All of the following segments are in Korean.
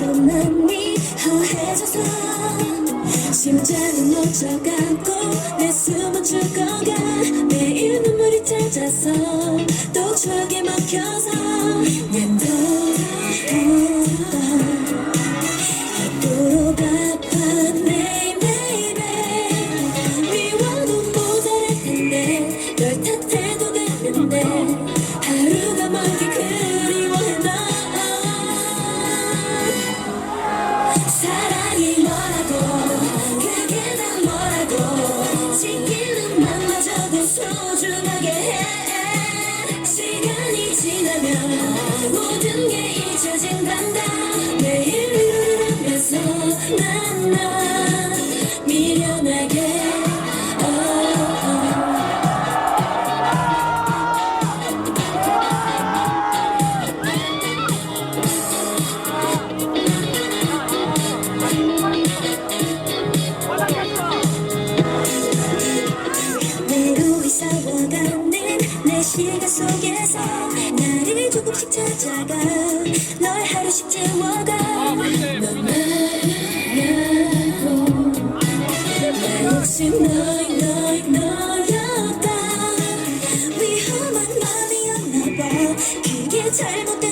난 네 허해져서 심장은 놓쳐가 모든 게 잊혀진단다 위로를 하면서 난 시간 속에서 나를 조금씩 찾아가. 널 하루씩 채워가. 넌나로. 나 역시 너의 너의 너였다. 위험한 마음이었나봐. 그게 잘못된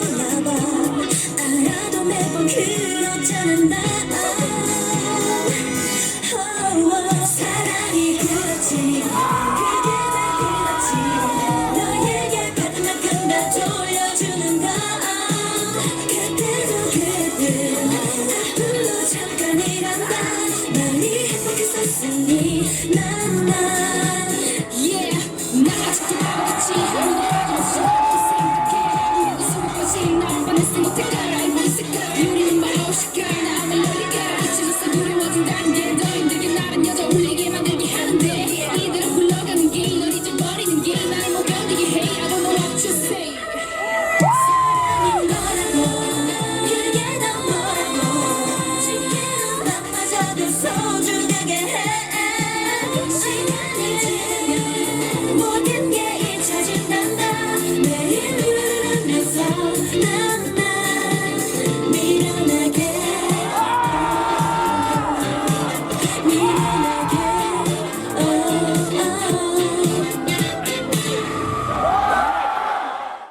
Yürüyün bana hoş gör, ne alın öyle gör İçime sabırım adından gel